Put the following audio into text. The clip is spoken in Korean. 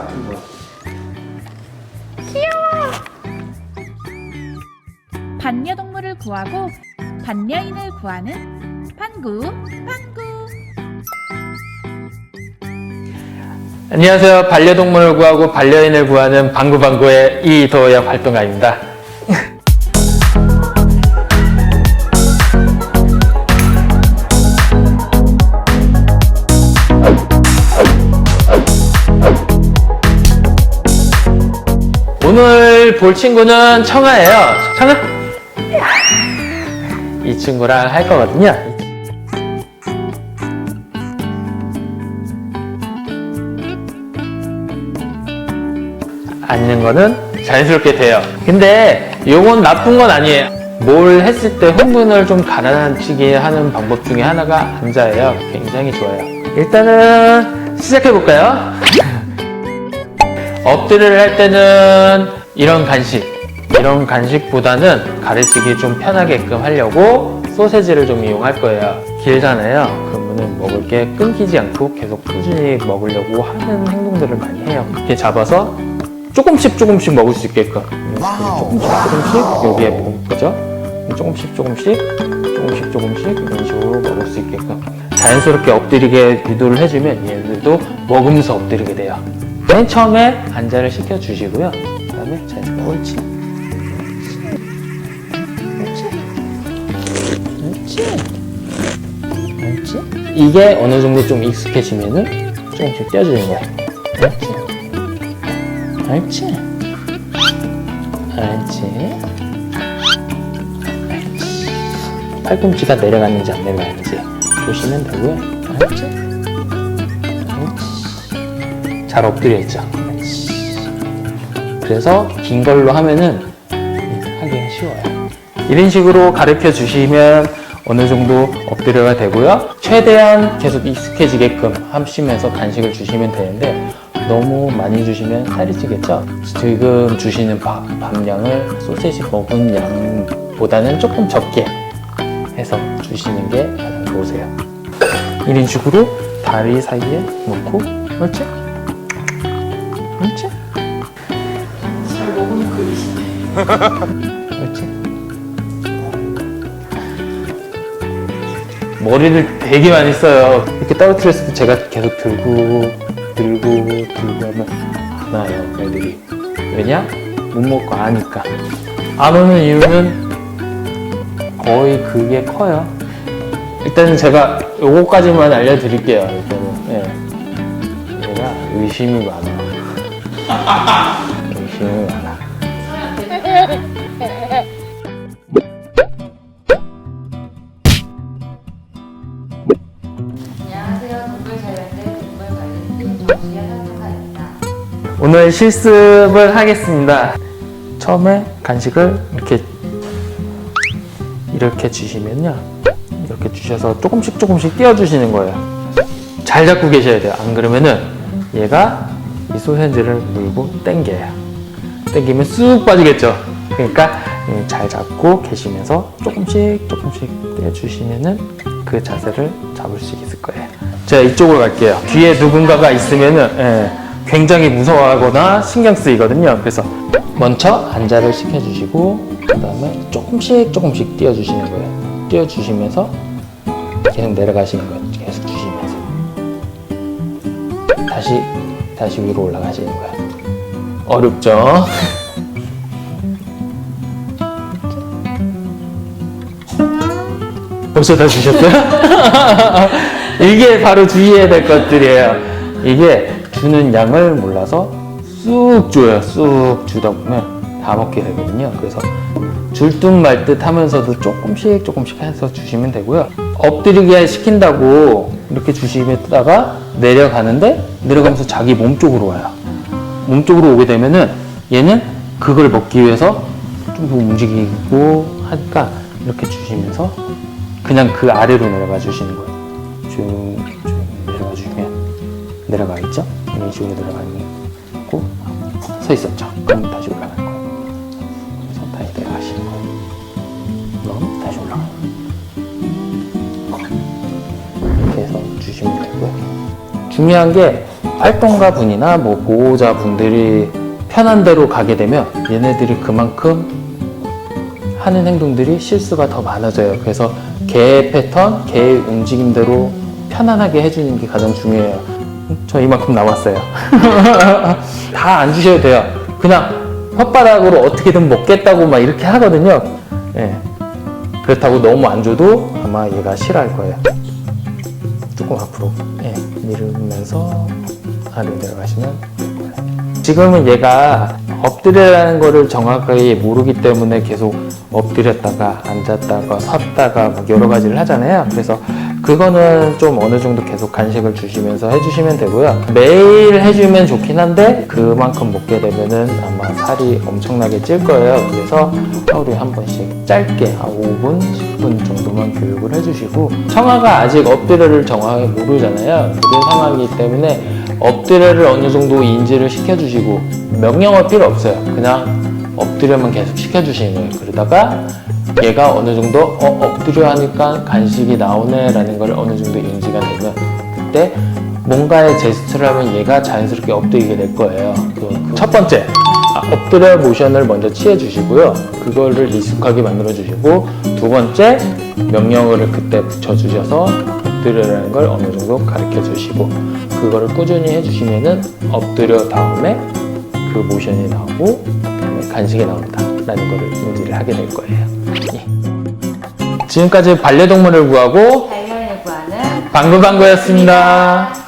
같은 거. 반려동물을 구하고 반려인을 구하는 반구 반구 안녕하세요. 반려동물을 구하고 반려인을 구하는 방구방구의 이도영 활동가입니다. 오늘 볼 친구는 청아예요. 청아? 이 친구랑 할 거거든요. 앉는 거는 자연스럽게 돼요. 근데 요건 나쁜 건 아니에요. 뭘 했을 때 흥분을 좀 가라앉히게 하는 방법 중에 하나가 앉아예요. 굉장히 좋아요. 일단은 시작해 볼까요? 엎드려를 할 때는 이런 간식, 이런 간식보다는 가르치기 좀 편하게끔 하려고 소세지를 좀 이용할 거예요. 길잖아요. 그러면은 먹을 게 끊기지 않고 계속 꾸준히 먹으려고 하는 행동들을 많이 해요. 이렇게 잡아서 조금씩 조금씩 먹을 수 있게끔 조금씩 조금씩 여기에 먹을 거죠. 조금씩 조금씩 조금씩 조금씩 이런 식으로 먹을 수 있게끔 자연스럽게 엎드리게 유도를 해주면 얘들도 먹으면서 엎드리게 돼요. 맨 처음에 앉아를 시켜주시고요. 그 다음에 자연스럽게 옳지. 옳지. 옳지. 옳지. 이게 어느 정도 좀 익숙해지면은 조금씩 떼어주는 거야. 옳지. 옳지. 옳지. 팔꿈치가 내려가는지 안 내려가는지 보시면 되고요. 옳지. 옳지. 잘 엎드려 있죠. 그래서 긴 걸로 하면은 하기가 쉬워요. 이런 식으로 가르쳐 주시면 어느 정도 엎드려가 되고요. 최대한 계속 익숙해지게끔 하시면서 간식을 주시면 되는데 너무 많이 주시면 살이 찌겠죠? 지금 주시는 밥, 밥량을 소세지 먹은 양보다는 조금 적게 해서 주시는 게 가장 좋으세요. 이런 식으로 다리 사이에 놓고 옳지? 옳지? 잘 먹은 그릇이네. 옳지? 머리를 되게 많이 써요. 이렇게 떨어뜨렸을 때 제가 계속 들고, 들고, 들고 하면 안 와요, 애들이. 왜냐? 못 먹고 아니까. 안 오는 이유는 거의 그게 커요. 일단은 제가 요거까지만 알려드릴게요. 일단은. 예. 얘가 의심이 많아. 의심이 많아. 안녕하세요. 동물 자연대 동물 관리팀 정수연 활동가입니다. 오늘 실습을 하겠습니다. 처음에 간식을 이렇게 이렇게 주시면요. 이렇게 주셔서 조금씩 조금씩 띄워주시는 거예요. 잘 잡고 계셔야 돼요. 안 그러면은 얘가 이 소세지를 물고 당겨요. 당기면 쑥 빠지겠죠. 그러니까 음, 잘 잡고 계시면서 조금씩 조금씩 떼주시면은 그 자세를 잡을 수 있을 거예요. 제가 이쪽으로 갈게요. 뒤에 누군가가 있으면은 예, 굉장히 무서워하거나 신경 쓰이거든요. 그래서 먼저 앉아를 시켜주시고 그 다음에 조금씩 조금씩 띄워주시는 거예요. 띄워주시면서 계속 내려가시는 거예요. 계속 주시면서 다시 다시 위로 올라가시는 거예요. 어렵죠? 벌써 다 주셨어요? 이게 바로 주의해야 될 것들이에요. 이게 주는 양을 몰라서 쑥 줘요. 쑥 주다 보면 다 먹게 되거든요. 그래서 줄듯 말듯 하면서도 조금씩 조금씩 해서 주시면 되고요. 엎드리게 시킨다고 이렇게 주시다가 내려가는데 내려가면서 자기 몸 쪽으로 와요. 몸 쪽으로 오게 되면은 얘는 그걸 먹기 위해서 좀더 움직이고 하니까 이렇게 주시면서 그냥 그 아래로 내려가 주시는 거예요. 쭉, 쭉 내려가 주시면 내려가 있죠? 이런 식으로 내려가고 서 있었죠? 그럼 다시 중요한 게 활동가 분이나 뭐 보호자 분들이 편한 대로 가게 되면 얘네들이 그만큼 하는 행동들이 실수가 더 많아져요. 그래서 개의 패턴, 개의 움직임대로 편안하게 해주는 게 가장 중요해요. 저 이만큼 나왔어요. 다 안 주셔도 돼요. 그냥 혓바닥으로 어떻게든 먹겠다고 막 이렇게 하거든요. 예. 그렇다고 너무 안 줘도 아마 얘가 싫어할 거예요. 조금 앞으로 예, 밀으면서 아래로 내려가시면 지금은 얘가 엎드려라는 거를 정확하게 모르기 때문에 계속 엎드렸다가 앉았다가 섰다가 막 여러 가지를 하잖아요. 그래서 그거는 좀 어느 정도 계속 간식을 주시면서 해주시면 되고요. 매일 해주면 좋긴 한데 그만큼 먹게 되면은 아마 살이 엄청나게 찔 거예요. 그래서 하루에 한 번씩 짧게 한 5분, 10분 정도만 교육을 해주시고 청아가 아직 엎드려를 정확하게 모르잖아요. 그런 상황이기 때문에 엎드려를 어느 정도 인지를 시켜주시고 명령할 필요 없어요. 그냥 엎드려만 계속 시켜주시는 거예요. 그러다가 얘가 어느 정도 어, 엎드려 하니까 간식이 나오네 라는 걸 어느 정도 인지가 되면 그때 뭔가의 제스처를 하면 얘가 자연스럽게 엎드리게 될 거예요. 그 첫 번째 아, 엎드려 모션을 먼저 취해 주시고요. 그거를 익숙하게 만들어 주시고 두 번째 명령어를 그때 붙여 주셔서 엎드려라는 걸 어느 정도 가르쳐 주시고 그거를 꾸준히 해 주시면은 엎드려 다음에 그 모션이 나오고 그다음에 간식이 나온다 라는 거를 인지를 하게 될 거예요. 예. 지금까지 반려동물을 구하고 반려인을 구하는 방구방구였습니다.